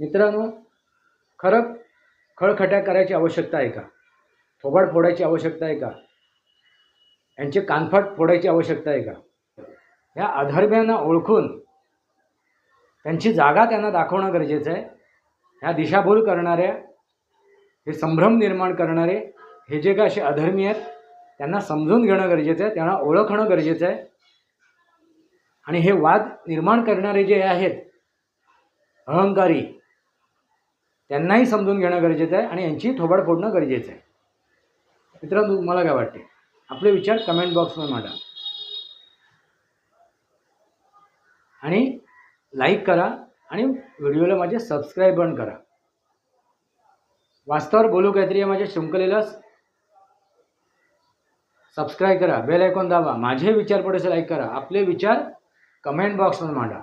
मित्रांनो खरं खळखट्या करायची आवश्यकता आहे का? थोबाड फोडायची आवश्यकता आहे का? यांचे कानफाट फोडायची आवश्यकता आहे का? ह्या अधर्म्यांना ओळखून त्यांची जागा त्यांना दाखवणं गरजेचं आहे. ह्या दिशाभूल करणाऱ्या हे संभ्रम निर्माण करणारे हे जे काय असे अधर्मी आहेत त्यांना समजून घेणं गरजेचं आहे त्यांना ओळखणं गरजेचं आहे. आणि हे वाद निर्माण करणारे जे आहेत अहंकारी त्यांनाही समजून घेणं गरजेचं आहे आणि यांची थोबाड फोडणं गरजेचं आहे. मित्रांनो तुम्हाला काय वाटते? आपले विचार कमेंट बॉक्समध्ये मांडा. आणि लाईक करा आणि व्हिडिओला माझे सबस्क्राईब पण करा. वास्तवावर बोलू काहीतरी या माझ्या शृंखलेला सबस्क्राईब करा बेल ऐकून दाबा माझे विचार पडेसे लाईक करा. आपले विचार कमेंट बॉक्समध्ये मांडा.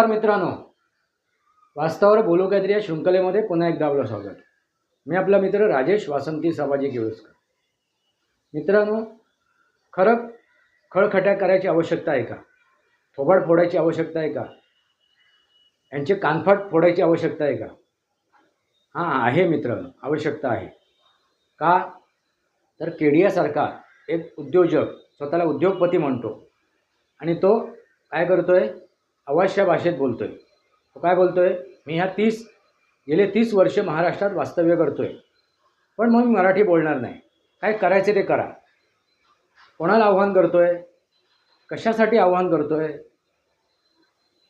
नमस्कार मित्रांनो. वास्तवावर बोलू काहीतरी या शृंखलेमध्ये पुन्हा एकदा आपलं स्वागत. मी आपला मित्र राजेश वासंती साबाजी केळुसकर मित्रांनो खरं खळखट्या करायची आवश्यकता आहे का? थोबाड फोडायची आवश्यकता आहे का? यांचे कानफाट फोडायची आवश्यकता आहे का? हां आहे मित्रांनो आवश्यकता आहे. का? तर केडियासारखा एक उद्योजक स्वतःला उद्योगपती म्हणतो. आणि तो काय करतो आहे अवश्य भाषेत बोलतो आहे तो काय बोलतो आहे मी ह्या तीस गेले तीस वर्ष महाराष्ट्रात वास्तव्य करतो आहे पण मग मी मराठी बोलणार नाही. काय करायचे ते करा. कोणाला आव्हान करतो आहे कशासाठी आव्हान करतो आहे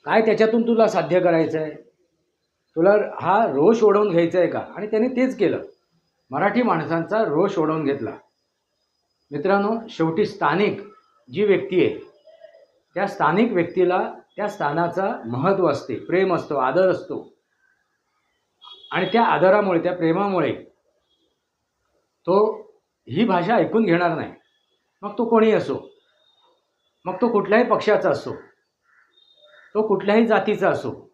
काय त्याच्यातून तुला साध्य करायचं आहे तुला हा रोष ओढवून घ्यायचा आहे का? आणि त्याने तेच केलं. मराठी माणसांचा रोष ओढवून घेतला. मित्रांनो शेवटी स्थानिक जी व्यक्ती आहे त्या स्थानिक व्यक्तीला त्या स्थानाचा महत्त्व असते प्रेम असतो आदर असतो. आणि त्या आदरामुळे त्या प्रेमामुळे तो ही भाषा ऐकून घेणार नाही. मग तो कोणी असो? मग तो कुठल्याही पक्षाचा असो? तो कुठल्याही जातीचा असो?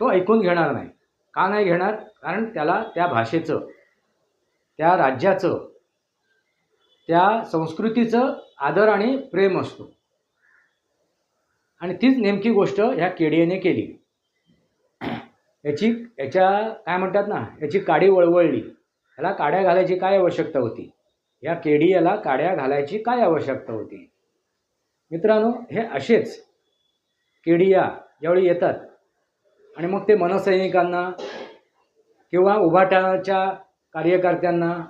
तो ऐकून घेणार नाही. का नाही घेणार? कारण त्याला त्या भाषेचं त्या राज्याचं त्या संस्कृतीचं आदर आणि प्रेम असतो. आणि तीच नेमकी गोष्ट ह्या केडीएने केली. याची याच्या काय म्हणतात ना याची काडी वळवळली. याला काड्या घालायची काय आवश्यकता होती? या केडीयाला काड्या घालायची काय आवश्यकता होती? मित्रांनो हे असेच केडिया ज्यावेळी येतात. आणि मग ते मनसैनिकांना किंवा उभाटाच्या कार्यकर्त्यांना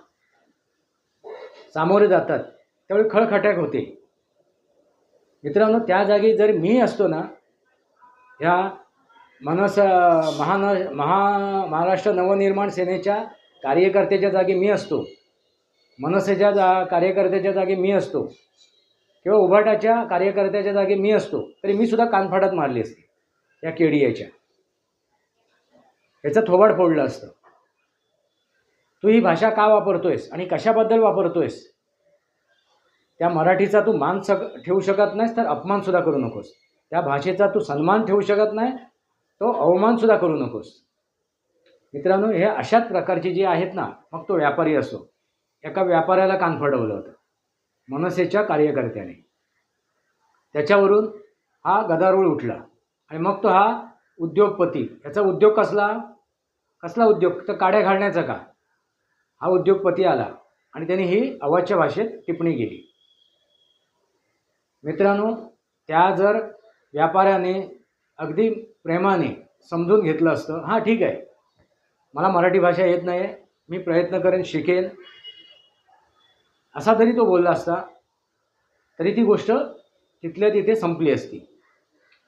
सामोरे जातात. त्यावेळी खळखट्याक होते. मित्रांनो त्या जागी जर मी असतो ना ह्या मनस महान महा महाराष्ट्र नवनिर्माण सेनेच्या कार्यकर्त्याच्या जागी मी असतो. मनसेच्या जा कार्यकर्त्याच्या जागी मी असतो. किंवा उभाटाच्या कार्यकर्त्याच्या जागी मी असतो. तरी मी सुद्धा कानफाटात मारली असते या केडीएच्या. याचं थोबाड फोडलं असतं. तू ही भाषा का वापरतोयस आणि कशाबद्दल वापरतोयस? त्या मराठीचा तू मान सक ठेवू शकत नाहीस तर अपमानसुद्धा करू नकोस. त्या भाषेचा तू सन्मान ठेवू शकत नाही तो अवमानसुद्धा करू नकोस. मित्रांनो हे अशाच प्रकारचे जे आहेत ना मग तो व्यापारी असो. एका व्यापाऱ्याला कान फडवलं होतं मनसेच्या कार्यकर्त्याने. त्याच्यावरून हा गदारोळ उठला. आणि मग तो हा उद्योगपती. याचा उद्योग कसला? कसला उद्योग? तर काड्या घालण्याचा का? हा उद्योगपती आला. आणि त्याने ही अवाच्य भाषेत टिप्पणी केली. मित्रांनो त्या जर व्यापाऱ्याने अगदी प्रेमाने समजून घेतलं असतं हां ठीक आहे. मला मराठी भाषा येत नाही आहे मी प्रयत्न करेन शिकेन. असा तरी तो बोलला असता तरी ती गोष्ट तिथल्या तिथे संपली असती.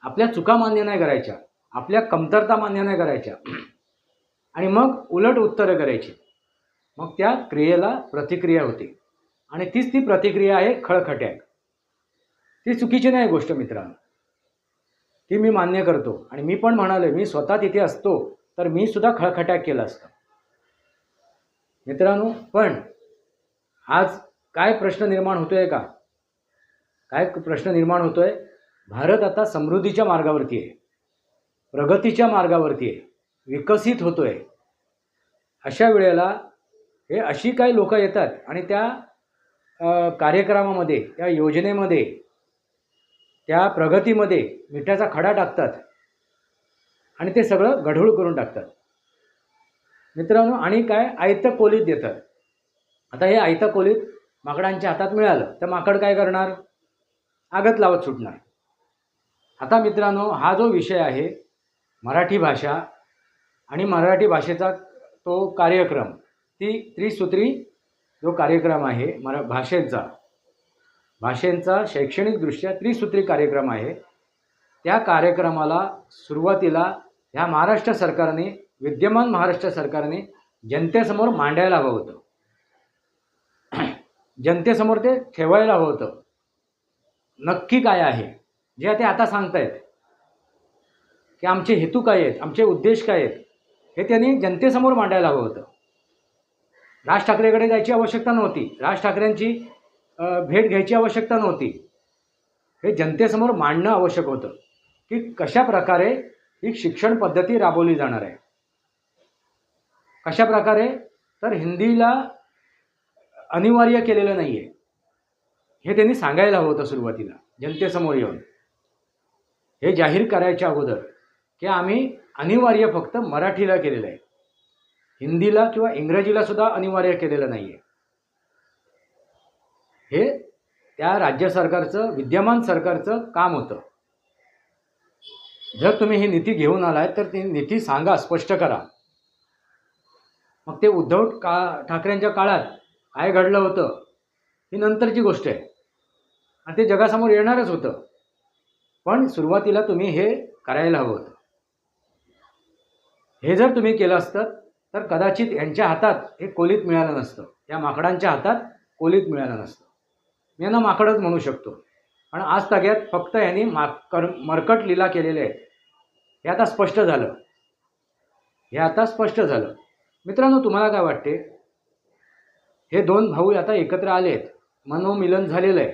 आपल्या चुका मान्य नाही करायच्या आपल्या कमतरता मान्य नाही करायच्या. आणि मग उलट उत्तरं करायची. मग त्या क्रियेला प्रतिक्रिया होते. आणि तीच ती प्रतिक्रिया आहे खळखट्याक ती चुकीची नाही गोष्ट मित्रांनो. ती मी मान्य करतो. आणि मी पण म्हणालो मी स्वतः तिथे असतो तर मी सुद्धा खळखट्याक केलं असतं. मित्रांनो पण आज काय प्रश्न निर्माण होतोय का? काय प्रश्न निर्माण होतोय? भारत आता समृद्धीच्या मार्गावरती आहे. प्रगतीच्या मार्गावरती आहे. विकसित होतोय. अशा वेळेला हे अशी काही लोकं येतात आणि त्या कार्यक्रमामध्ये त्या योजनेमध्ये त्या प्रगतीमध्ये मिठाचा खडा टाकतात आणि ते सगळं गढूळ करून टाकतात. मित्रांनो आणि काय? आयतं कोलीत देतात. आता हे आयतं कोलीत माकडांच्या हातात मिळालं तर माकड काय करणार? आगत लावत सुटणार. आता मित्रांनो हा जो विषय आहे मराठी भाषा आणि मराठी भाषेचा तो कार्यक्रम ती त्रिसूत्री जो कार्यक्रम आहे मरा भाषेचा भाषेंचा शैक्षणिकदृष्ट्या त्रिसूत्री कार्यक्रम आहे. त्या कार्यक्रमाला सुरुवातीला ह्या महाराष्ट्र सरकारने विद्यमान महाराष्ट्र सरकारने जनतेसमोर मांडायला हवं होतं. जनतेसमोर ते ठेवायला हवं होतं. नक्की काय आहे? जे ते आता सांगतायत. की आमचे हेतू काय आहेत? आमचे उद्देश काय आहेत? हे त्यांनी जनतेसमोर मांडायला हवं होतं. राज ठाकरेकडे जायची आवश्यकता नव्हती. राज ठाकरेंची भेट घ्यायची आवश्यकता नव्हती. हे जनतेसमोर मांडणं आवश्यक होतं की कशा प्रकारे ही शिक्षण पद्धती राबवली जाणार आहे. कशा प्रकारे? तर हिंदीला अनिवार्य केलेलं नाही आहे हे त्यांनी सांगायला हवं होतं सुरुवातीला जनतेसमोर येऊन. हे जाहीर करायच्या अगोदर की आम्ही अनिवार्य फक्त मराठीला केलेलं आहे. हिंदीला किंवा इंग्रजीला सुद्धा अनिवार्य केलेलं नाही आहे हे त्या राज्य सरकारचं विद्यमान सरकारचं काम होतं. जर तुम्ही ही नीती घेऊन आलाय तर ती नीती सांगा स्पष्ट करा. मग ते उद्धव का ठाकरेंच्या काळात काय घडलं होतं ही नंतरची गोष्ट आहे. आणि ते जगासमोर येणारच होतं. पण सुरुवातीला तुम्ही हे करायला हवं होतं. हे जर तुम्ही केलं असतं तर कदाचित यांच्या हातात हे कोलीत मिळालं नसतं. या माकडांच्या हातात कोलीत मिळालं नसतं. मी यांना माकडच म्हणू शकतो. पण आज तग्यात फक्त यांनी माकर मरकट लीला केलेले आहेत हे आता स्पष्ट झालं. हे आता स्पष्ट झालं. मित्रांनो तुम्हाला काय वाटते? हे दोन भाऊ आता एकत्र आले आहेत मनोमिलन झालेलं आहे.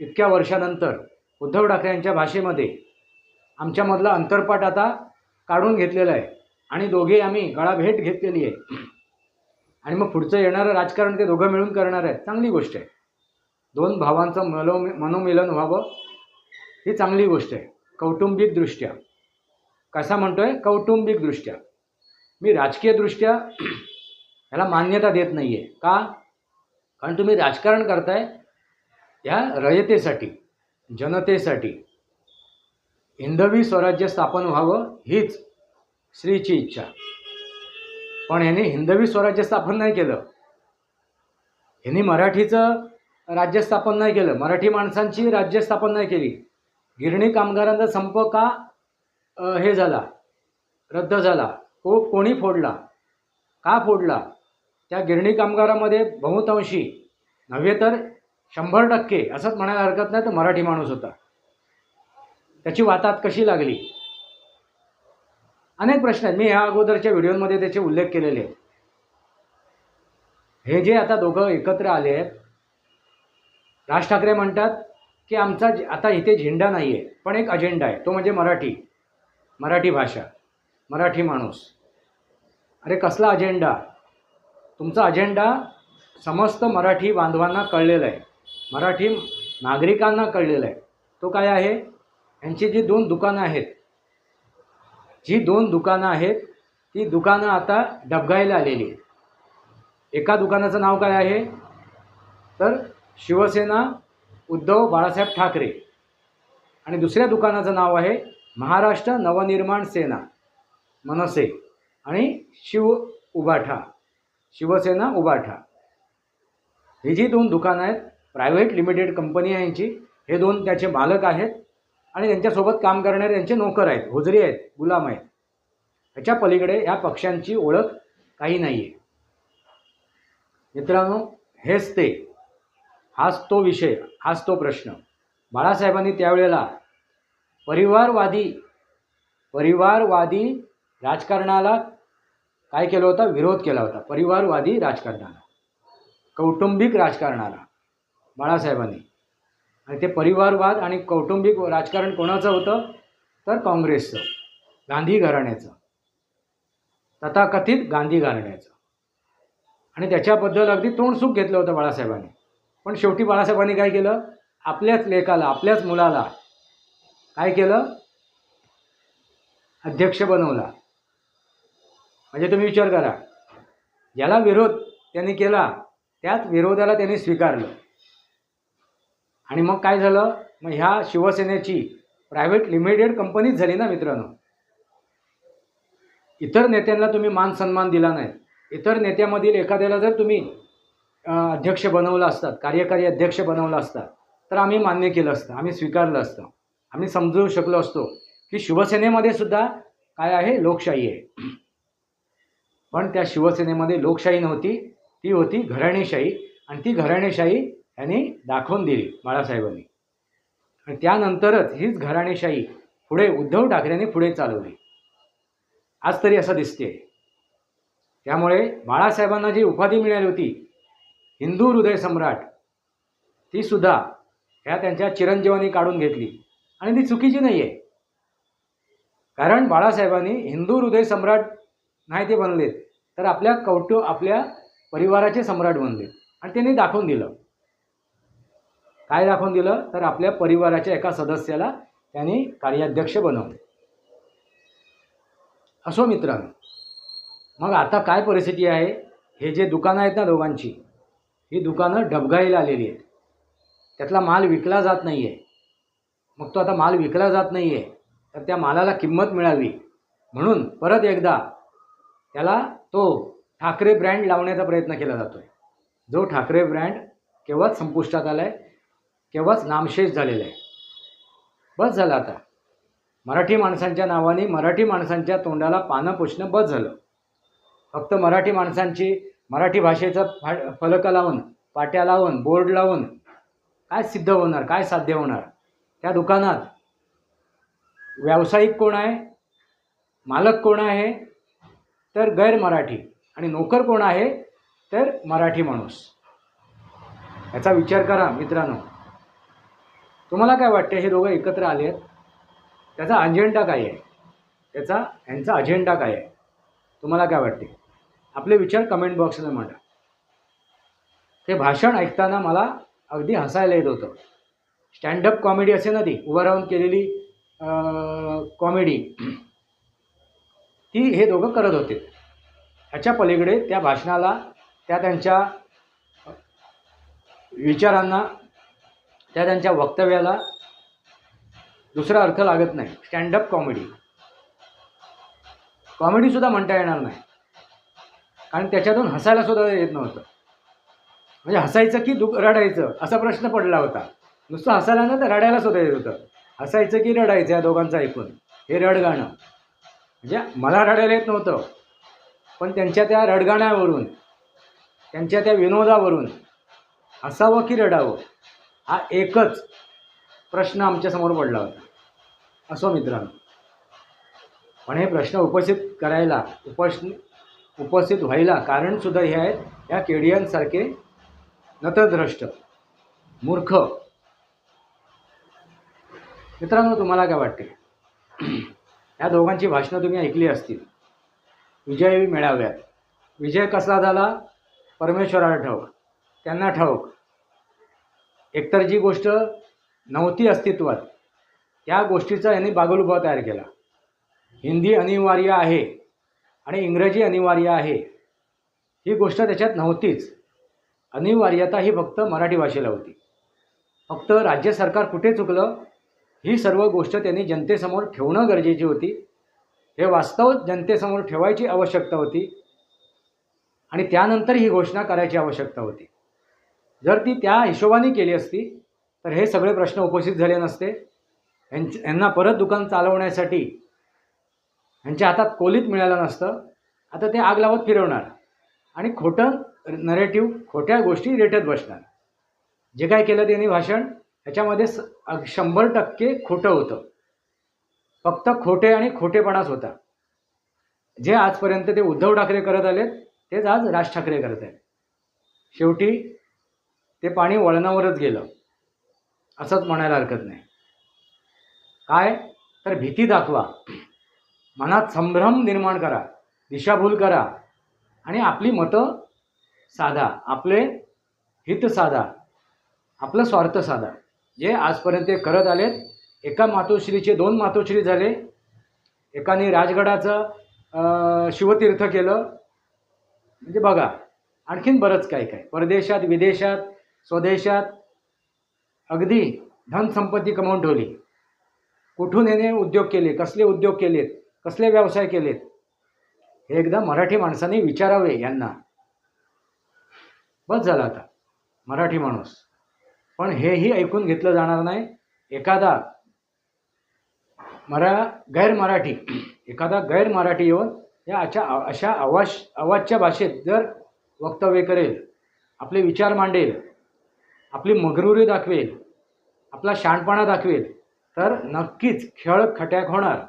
इतक्या वर्षानंतर उद्धव ठाकरे यांच्या भाषेमध्ये आमच्यामधला अंतरपाठ आता काढून घेतलेला आहे. आणि दोघे आम्ही गळाभेट घेतलेली आहे. आणि मग पुढचं येणारं राजकारण ते दोघं मिळून करणार आहेत. चांगली गोष्ट आहे. दोन भावांचं मलो मनोमिलन व्हावं ही चांगली गोष्ट आहे. कौटुंबिकदृष्ट्या. कसा म्हणतोय? कौटुंबिकदृष्ट्या. मी राजकीयदृष्ट्या ह्याला मान्यता देत नाही आहे का? कारण तुम्ही राजकारण करताय या रयतेसाठी जनतेसाठी. हिंदवी स्वराज्य स्थापन व्हावं हीच श्रीची इच्छा. पण ह्यांनी हिंदवी स्वराज्य स्थापन नाही केलं. ह्यांनी मराठीचं राज्य स्थापन नाही केलं. मराठी माणसांची राज्य स्थापन नाही केली. गिरणी कामगारांचा संप का हे झाला रद्द झाला को कोणी फोडला? का फोडला? त्या गिरणी कामगारामध्ये बहुतांशी नव्हे तर शंभर टक्के असंच म्हणायला हरकत नाही तर मराठी माणूस होता. त्याची वातात कशी लागली? अनेक प्रश्न आहेत. मी ह्या अगोदरच्या व्हिडिओमध्ये त्याचे उल्लेख केलेले आहेत. हे जे आता दोघं एकत्र आले आहेत राज ठाकरे म्हणतात की आमचा आता इथे झेंडा नाही आहे पण एक अजेंडा आहे. तो म्हणजे मराठी. मराठी भाषा. मराठी माणूस. अरे कसला अजेंडा तुमचा अजेंडा समस्त मराठी बांधवांना कळलेला आहे. मराठी नागरिकांना कळलेला आहे. तो काय आहे? यांची जी दोन दुकानं आहेत. जी दोन दुकानं आहेत ती दुकानं आता डबघायला आलेली आहेत. एका दुकानाचं नाव काय आहे? तर शिवसेना उद्धव बाळासाहेब ठाकरे. आणि दुसऱ्या दुकानाचं नाव आहे महाराष्ट्र नवनिर्माण सेना मनसे. आणि शिव उबाठा शिवसेना उबाठा. ही जी दोन दुकानं आहेत प्रायव्हेट लिमिटेड कंपनी आहे यांची हे दोन त्याचे मालक आहेत. आणि त्यांच्यासोबत काम करणारे त्यांचे नोकर आहेत हुजरी आहेत गुलाम आहेत. ह्याच्या पलीकडे या पक्षांची ओळख काही नाही आहे मित्रांनो हेच ते. हाच तो विषय हाच तो प्रश्न. बाळासाहेबांनी त्यावेळेला परिवारवादी परिवारवादी राजकारणाला काय केलं होतं? विरोध केला होता. परिवारवादी राजकारणाला. कौटुंबिक राजकारणाला बाळासाहेबांनी. आणि ते परिवारवाद आणि कौटुंबिक राजकारण कोणाचं होतं? तर काँग्रेसचं गांधी घराण्याचं. तथाकथित गांधी घराण्याचं. आणि त्याच्याबद्दल अगदी तोंडसुख घेतलं होतं बाळासाहेबांनी. पण शेवटी बाळासाहेबांनी काय केलं? आपल्याच लेखाला आपल्याच मुलाला काय केलं? अध्यक्ष बनवला. म्हणजे तुम्ही विचार करा. ज्याला विरोध त्यांनी केला त्याच विरोधाला त्यांनी स्वीकारलं. आणि मग काय झालं? मग ह्या शिवसेनेची प्रायव्हेट लिमिटेड कंपनीच झाली ना मित्रांनो. इतर नेत्यांना तुम्ही मान सन्मान दिला नाही. इतर नेत्यामधील एखाद्याला जर तुम्ही अध्यक्ष बनवलं असतात कार्यकारी अध्यक्ष बनवलं असतात तर आम्ही मान्य केलं असतं आम्ही स्वीकारलं असतं. आम्ही समजू शकलो असतो की शिवसेनेमध्ये सुद्धा काय आहे? लोकशाही आहे. पण त्या शिवसेनेमध्ये लोकशाही नव्हती ती होती घराणेशाही आणि ती घराणेशाही यांनी दाखवून दिली बाळासाहेबांनी. आणि त्यानंतरच हीच घराणेशाही पुढे उद्धव ठाकरेंनी पुढे चालवली. आज तरी असं दिसते त्यामुळे बाळासाहेबांना जी उपाधी मिळाली होती हिंदू हृदय सम्राट ती सुद्धा ह्या त्यांच्या चिरंजीवानी काढून घेतली. आणि ती चुकीची नाही आहे कारण बाळासाहेबांनी हिंदू हृदय सम्राट नाही ते बनलेत तर आपल्या कौटु आपल्या परिवाराचे सम्राट बनले. आणि त्यांनी दाखवून दिलं. काय दाखवून दिलं? तर आपल्या परिवाराच्या एका सदस्याला त्यांनी कार्याध्यक्ष बनवले. असो मित्रांनो मग आता काय परिस्थिती आहे? हे जे दुकानं आहेत ना दोघांची ही दुकानं डबघाईला आलेली आहेत. त्यातला माल विकला जात नाही आहे मग तो आता माल विकला जात नाही आहे तर त्या मालाला किंमत मिळावी. म्हणून परत एकदा त्याला तो ठाकरे ब्रँड लावण्याचा प्रयत्न केला जातो आहे जो ठाकरे ब्रँड केव्हाच संपुष्टात आला आहे केव्हाच नामशेष झालेला आहे. बस झालं आता. मराठी माणसांच्या नावाने मराठी माणसांच्या तोंडाला पानं पुसणं बस झालं. फक्त मराठी माणसांची मराठी भाषेचा फा फलकं लावून पाट्या लावून बोर्ड लावून काय सिद्ध होणार काय साध्य होणार? त्या दुकानात व्यावसायिक कोण आहे? मालक कोण आहे? तर गैर मराठी. आणि नोकर कोण आहे? तर मराठी माणूस. याचा विचार करा मित्रांनो. तुम्हाला काय वाटतं हे दोघं एकत्र आले आहेत. त्याचा अजेंडा काय आहे? त्याचा यांचा अजेंडा काय आहे? तुम्हाला काय वाटते आपले विचार कमेंट बॉक्समध्ये मांडा. ते भाषण ऐकताना मला अगदी हसायला येत होतं. स्टँडअप कॉमेडी असे ना ती उभं राहून केलेली कॉमेडी ती हे दोघं करत होते. ह्याच्या पलीकडे त्या भाषणाला त्या त्यांच्या विचारांना त्या त्यांच्या वक्तव्याला दुसरा अर्थ लागत नाही. स्टँडअप कॉमेडी कॉमेडीसुद्धा म्हणता येणार नाही. कारण त्याच्यातून हसायला सुद्धा येत नव्हतं. म्हणजे हसायचं की दुख रडायचं असा प्रश्न पडला होता. नुसतं हसायला ना तर रडायला सुद्धा येत होतं. हसायचं की रडायचं या दोघांचं ऐकून. हे रडगाणं. म्हणजे मला रडायला येत नव्हतं. पण त्यांच्या त्या रडगाण्यावरून त्यांच्या त्या विनोदावरून हसावं की रडावं हा एकच प्रश्न आमच्यासमोर पडला होता. असो मित्रांनो. पण हे प्रश्न उपस्थित करायला उपस् उपस्थित व्हायला कारणसुद्धा हे आहेत. या केडियनसारखे नतद्रष्ट मूर्ख. मित्रांनो तुम्हाला काय वाटते? या दोघांची भाषणं तुम्ही ऐकली असतील. विजय मिळाव्यात. विजय कसा झाला? परमेश्वराला ठाऊक. त्यांना ठाऊक. एकतर जी गोष्ट नव्हती अस्तित्वात त्या गोष्टीचा यांनी बागुलबा तयार केला. हिंदी अनिवार्य आहे. आणि इंग्रजी अनिवार्य आहे. ही गोष्ट त्याच्यात नव्हतीच. अनिवार्यता ही फक्त मराठी भाषेला होती. फक्त राज्य सरकार कुठे चुकलं ही सर्व गोष्ट त्यांनी जनतेसमोर ठेवणं गरजेची होती. हे वास्तव जनतेसमोर ठेवायची आवश्यकता होती. आणि त्यानंतर ही घोषणा करायची आवश्यकता होती. जर ती त्या हिशोबाने केली असती तर हे सगळे प्रश्न उपस्थित झाले नसते. यांच यांना परत दुकान चालवण्यासाठी म्हणजे ह्यांच्या हातात कोलीत मिळालं नसतं आता ते आग लावत फिरवणार. आणि खोटं नरेटिव्ह खोट्या गोष्टी रेटत बसणार. जे काय केलं त्यांनी भाषण ह्याच्यामध्ये स शंभर टक्के खोटं होतं. फक्त खोटे आणि खोटेपणाच होता. जे आजपर्यंत ते उद्धव ठाकरे करत आलेत तेच आज राज ठाकरे करत आहेत. शेवटी ते पाणी वळणावरच गेलं. असंच म्हणायला हरकत नाही. काय? तर भीती दाखवा. मनात संभ्रम निर्माण करा दिशाभूल करा आणि आपली मतं साधा आपले हित साधा आपलं स्वार्थ साधा. जे आजपर्यंत ते करत आलेत एका मातोश्रीचे दोन मातोश्री झाले एकाने राजगडाचं शिवतीर्थ केलं. म्हणजे बघा आणखीन बरंच काय काय. परदेशात विदेशात स्वदेशात अगदी धनसंपत्ती कमावून ठेवली. कुठून येणे उद्योग केले कसले उद्योग केलेत? कसले व्यवसाय केलेत? हे एकदा मराठी माणसाने विचारावे यांना. बस झालं आता. मराठी माणूस. पण हेही ऐकून घेतलं जाणार नाही. एखादा मरा गैर मराठी एखादा गैर मराठी येऊन या अशा अशा आवाज आवाजच्या भाषेत जर वक्तव्य करेल आपले विचार मांडेल आपली मगरुरी दाखवेल आपला शहाणपणा दाखवेल तर नक्कीच खेळ खट्याक होणार.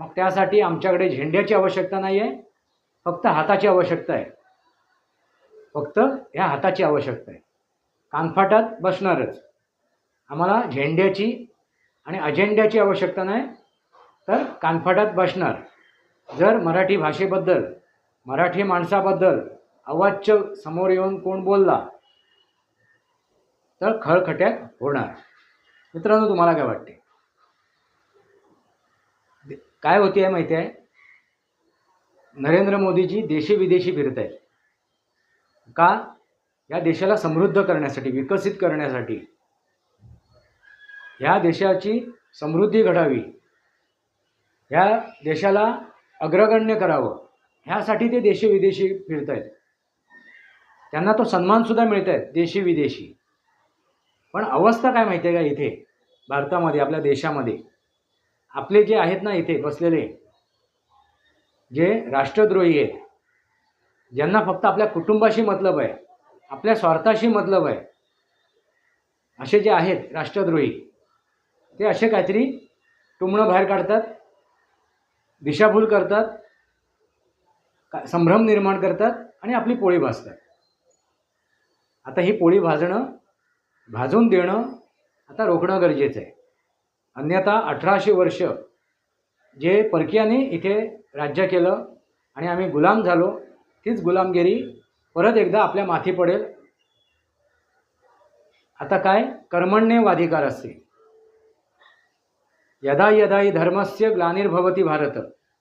मग त्यासाठी आमच्याकडे झेंड्याची आवश्यकता नाही आहे फक्त हाताची आवश्यकता आहे. फक्त ह्या हाताची आवश्यकता आहे. कानफाटात बसणारच. आम्हाला झेंड्याची आणि अजेंड्याची आवश्यकता नाही तर कानफाटात बसणार. जर मराठी भाषेबद्दल मराठी माणसाबद्दल अवाच्य समोर येऊन कोण बोलला तर खळखट्याक होणार. मित्रांनो तुम्हाला काय वाटते? काय होते आहे माहिती आहे नरेंद्र मोदीजी देशी विदेशी फिरत आहेत का? या देशाला समृद्ध करण्यासाठी विकसित करण्यासाठी. ह्या देशाची समृद्धी घडावी. ह्या देशाला अग्रगण्य करावं. ह्यासाठी ते देशी विदेशी फिरत आहेत त्यांना तो सन्मानसुद्धा मिळत आहे देशी विदेशी. पण अवस्था काय माहिती आहे का इथे? भारतामध्ये आपल्या देशामध्ये. आपले जे आहेत ना इथे बसलेले जे राष्ट्रद्रोही आहेत ज्यांना फक्त आपल्या कुटुंबाशी मतलब आहे आपल्या स्वार्थाशी मतलब आहे असे जे आहेत राष्ट्रद्रोही ते असे काहीतरी टुमणं बाहेर काढतात दिशाभूल करतात का संभ्रम निर्माण करतात आणि आपली पोळी भाजतात. आता ही पोळी भाजणं भाजून देणं आता रोखणं गरजेचं आहे. अन्यथा अठराशे वर्ष जे परकीयांनी इथे राज्य केलं आणि आम्ही गुलाम झालो तीच गुलामगिरी परत एकदा आपल्या माथी पडेल. आता काय? कर्मण्यवाधिकार असते यदा यदा ही धर्मस्य ग्लानिर्भवती भारत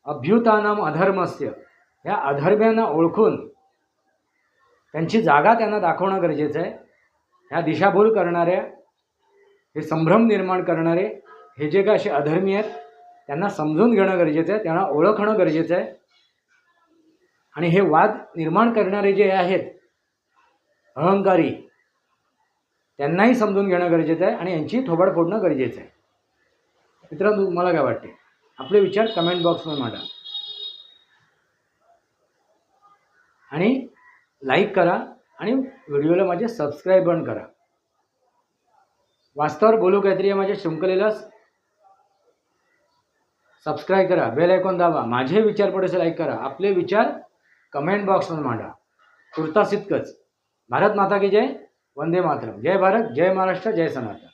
अभ्युतानाम अधर्मस्य. ह्या अधर्म्यांना ओळखून त्यांची जागा त्यांना दाखवणं गरजेचं आहे. ह्या दिशाभूल करणाऱ्या हे संभ्रम निर्माण करणारे हे जे काय असे अधर्मी आहेत त्यांना समजून घेणं गरजेचं आहे त्यांना ओळखणं गरजेचं आहे. आणि हे वाद निर्माण करणारे जे आहेत अहंकारी त्यांनाही समजून घेणं गरजेचं आहे आणि यांची थोबाड फोडणं गरजेचं आहे. मित्रांनो तुम्हाला काय वाटते? आपले विचार कमेंट बॉक्समध्ये मांडा. आणि लाईक करा आणि व्हिडिओला माझे सबस्क्राईब पण करा. वास्तवावर बोलू काहीतरी माझ्या शृंखलेला सबस्क्राईब करा बेल ऐकून दाबा माझे विचार पडेस लाईक करा. आपले विचार कमेंट बॉक्समध्ये मांडा. तुर्तास इतकंच भारत माता की जय वंदे मातरम. जय भारत जय महाराष्ट्र जय सनातन.